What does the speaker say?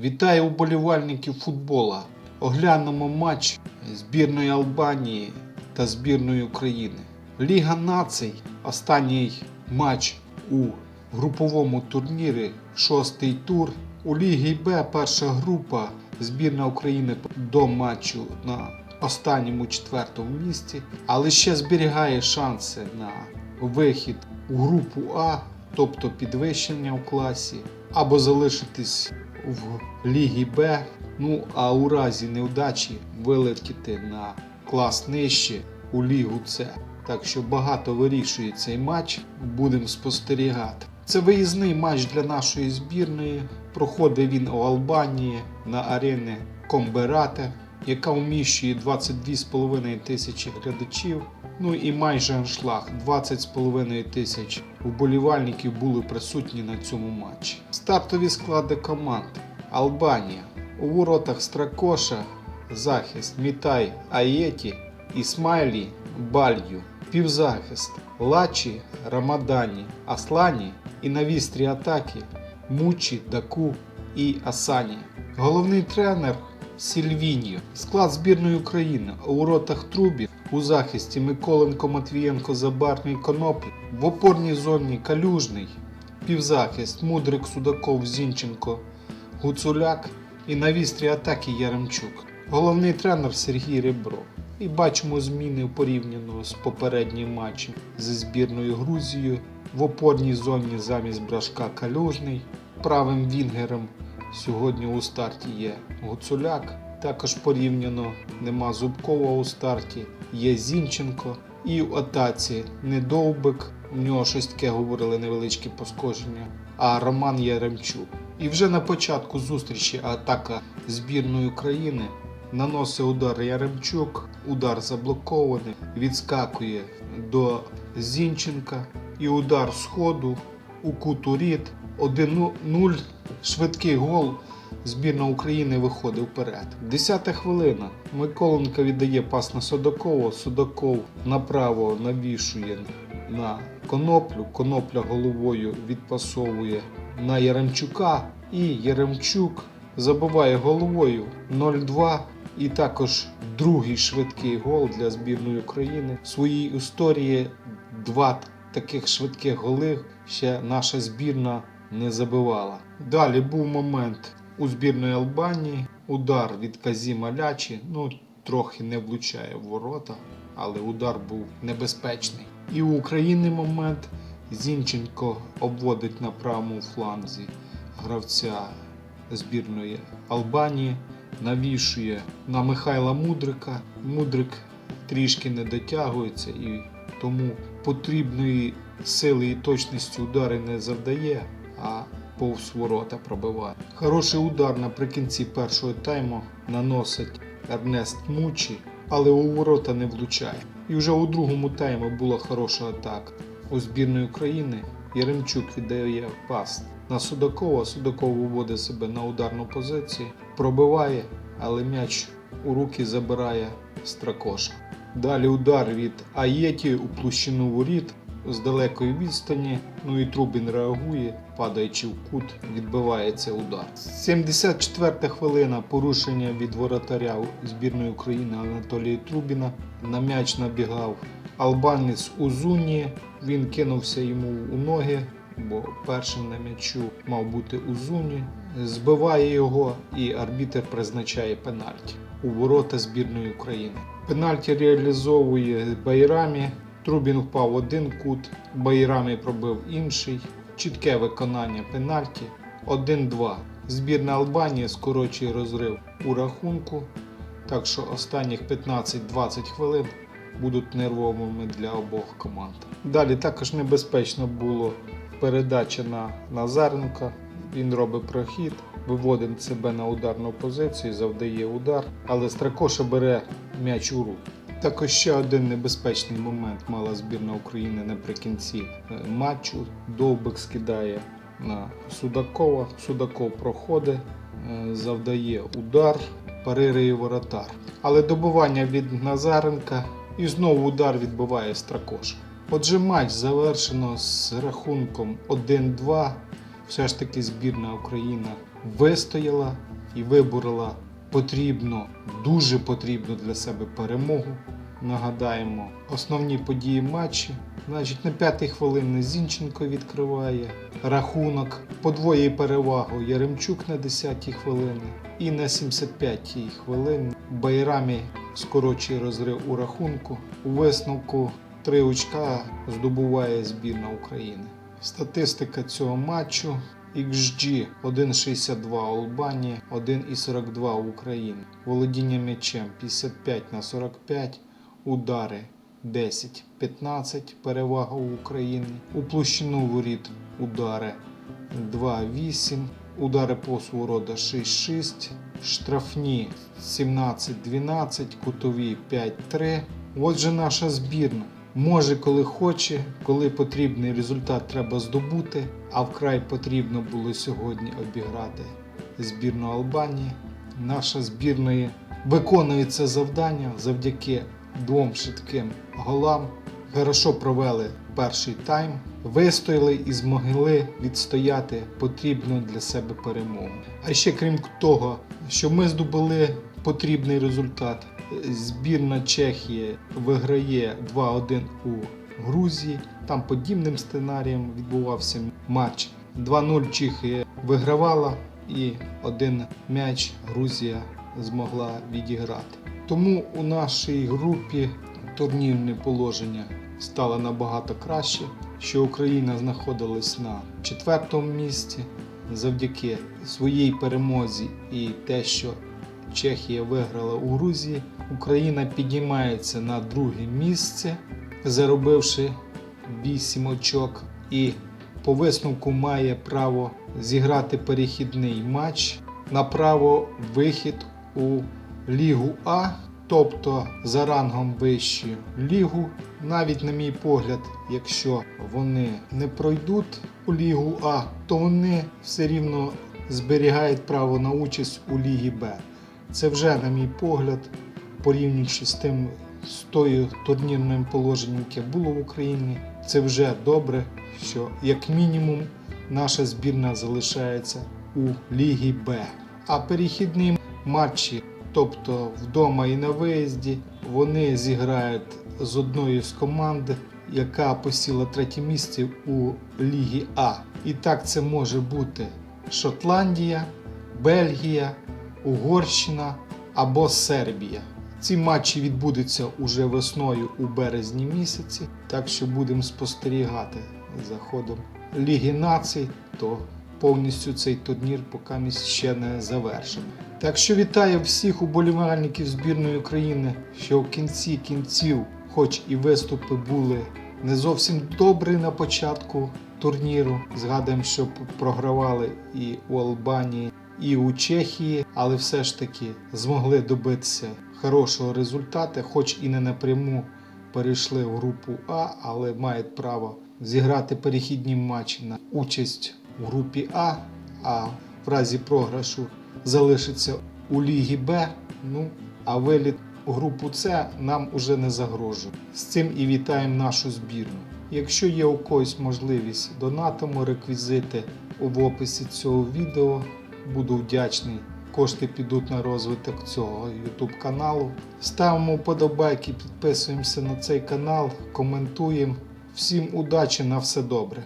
Вітаю уболівальників футбола. Оглянемо матч збірної Албанії та збірної України. Ліга націй. Останній матч у груповому турнірі. Шостий тур. У Лігі Б перша група. Збірна України до матчу на останньому четвертому місці, але ще зберігає шанси на вихід у групу А, тобто підвищення в класі, або залишитись в Лігі Б. Ну а у разі невдачі вилетіти на клас нижче у Лігу С. Так що багато вирішує цей матч, будемо спостерігати. Це виїзний матч для нашої збірної. Проходить він у Албанії на арені Комберате, яка вміщує 22,5 тисячі глядачів. Ну і майже аншлаг 20,5 тисяч вболівальників були присутні на цьому матчі. Стартові склади команд: Албанія. У воротах Стракоша, захист Мітай Аєті, Ісмайлі Балью, півзахист Лачі Рамадані, Аслані і на вістрі атаки Мучі, Даку і Асані. Головний тренер Сільвіньо. Склад збірної України у воротах Трубі, у захисті Миколенко, Матвієнко, Забарний, Коноплі, в опорній зоні Калюжний, півзахист Мудрик, Судаков, Зінченко, Гуцуляк і на вістрі атаки Яремчук. Головний тренер Сергій Ребро. І бачимо зміни порівняно з попереднім матчем зі збірною Грузією. В опорній зоні замість Брашка Калюжний. Правим вінгером сьогодні у старті є Гуцуляк. Також порівняно нема Зубкова у старті, є Зінченко. І в атаці Недовбик. У нього щось таке говорили невеличкі поскоження. А Роман Яремчук. І вже на початку зустрічі атака збірної України наносить удар Яремчук, удар заблокований, відскакує до Зінченка і удар з ходу у кутуріт 1-0. Швидкий гол. Збірна України виходить вперед. Десята хвилина. Миколенко віддає пас на Судакова. Судаков направо навішує на коноплю. Конопля головою відпасовує на Яремчука. І Яремчук забиває головою 0-2. І також другий швидкий гол для збірної України. В своїй історії два таких швидких голи ще наша збірна не забивала. Далі був момент у збірної Албанії. Удар від Казіма Лячі. Ну, трохи не влучає в ворота, але удар був небезпечний. І у України момент Зінченко обводить на правому фланзі гравця збірної Албанії, навішує на Михайла Мудрика. Мудрик трішки не дотягується і тому потрібної сили і точності удари не завдає, а повз ворота пробиває. Хороший удар наприкінці першого тайму наносить Ернест Мучі, але у ворота не влучає. І вже у другому таймі була хороша атака у збірної України. Яремчук віддає пас на Судакова. Судаков виводить себе на ударну позицію, пробиває, але м'яч у руки забирає Стракоша. Далі удар від Аєті у площину воріт з далекої відстані. Ну і Трубін реагує, падаючи в кут, відбивається удар. 74-та хвилина порушення від воротаря збірної України Анатолія Трубіна. На м'яч набігав албанець Узуні. Він кинувся йому у ноги, бо першим на м'ячу мав бути Узуні. Збиває його і арбітер призначає пенальті у ворота збірної України. Пенальті реалізовує Байрамі. Трубін впав один кут, Байрамі пробив інший. Чітке виконання пенальті 1-2. Збірна Албанії скорочує розрив у рахунку. Так що останніх 15-20 хвилин будуть нервовими для обох команд. Далі також небезпечно було передача на Назаренка. Він робить прохід, виводить себе на ударну позицію, завдає удар, але Стракоша бере м'яч у руки. Також ще один небезпечний момент мала збірна України наприкінці е, матчу. Довбик скидає на Судакова. Судаков проходить, е, завдає удар, парирує воротар. Але добування від Назаренка і знову удар відбиває Стракоша. Отже, матч завершено з рахунком 1-2. Все ж таки збірна Україна вистояла і виборола потрібну, дуже потрібну для себе перемогу. Нагадаємо, основні події матчі. Значить, на п'ятій хвилині Зінченко відкриває рахунок, подвоює перевагу Яремчук на 10-й хвилині. І на 75-й хвилині Байрамі скорочує розрив у рахунку. У висновку три очка здобуває збірна України. Статистика цього матчу XG 1,62 Албанія, 1,42 України. Володіння м'ячем 55 на 45, удари 10-15, перевага у України. У площину воріт удари 2-8, удари по ворота 6-6, штрафні 17-12, кутові 5-3. Отже, наша збірна. Може, коли хоче, коли потрібний результат треба здобути, а вкрай потрібно було сьогодні обіграти збірну Албанії. Наша збірна виконує це завдання завдяки двом швидким голам. Хорошо провели перший тайм, вистояли і змогли відстояти потрібну для себе перемогу. А ще крім того, що ми здобули потрібний результат. Збірна Чехії виграє 2-1 у Грузії. Там подібним сценарієм відбувався матч. 2-0 Чехія вигравала і один м'яч Грузія змогла відіграти. Тому у нашій групі турнірне положення стало набагато краще, що Україна знаходилась на четвертому місці завдяки своїй перемозі і те, що Чехія виграла у Грузії. Україна піднімається на друге місце, заробивши 8 очок, і по висновку має право зіграти перехідний матч на право вихід у Лігу А, тобто за рангом вищу лігу. Навіть, на мій погляд, якщо вони не пройдуть у Лігу А, то вони все рівно зберігають право на участь у Лігі Б. Це вже, на мій погляд, порівнюючи з тим з тою турнірним положенням, яке було в Україні, це вже добре, що як мінімум наша збірна залишається у Лігі Б. А перехідні матчі, тобто вдома і на виїзді, вони зіграють з одною з команд, яка посіла третє місце у Лігі А. І так це може бути Шотландія, Бельгія, Угорщина або Сербія. Ці матчі відбудуться уже весною у березні місяці, так що будемо спостерігати за ходом Ліги націй, то повністю цей турнір поки ще не завершено. Так що вітаю всіх уболівальників збірної України, що в кінці кінців, хоч і виступи були не зовсім добрі на початку турніру. Згадуємо, що програвали і у Албанії, і у Чехії, але все ж таки змогли добитися хорошого результату, хоч і не напряму перейшли в групу А, але мають право зіграти перехідні матчі на участь у групі А, а в разі програшу залишиться у Лігі Б. Ну, а виліт у групу С нам уже не загрожує. З цим і вітаємо нашу збірну. Якщо є у когось можливість, донатимо реквізити в описі цього відео. Буду вдячний. Кошти підуть на розвиток цього YouTube каналу. Ставимо вподобайки, підписуємося на цей канал, коментуємо. Всім удачі на все добре.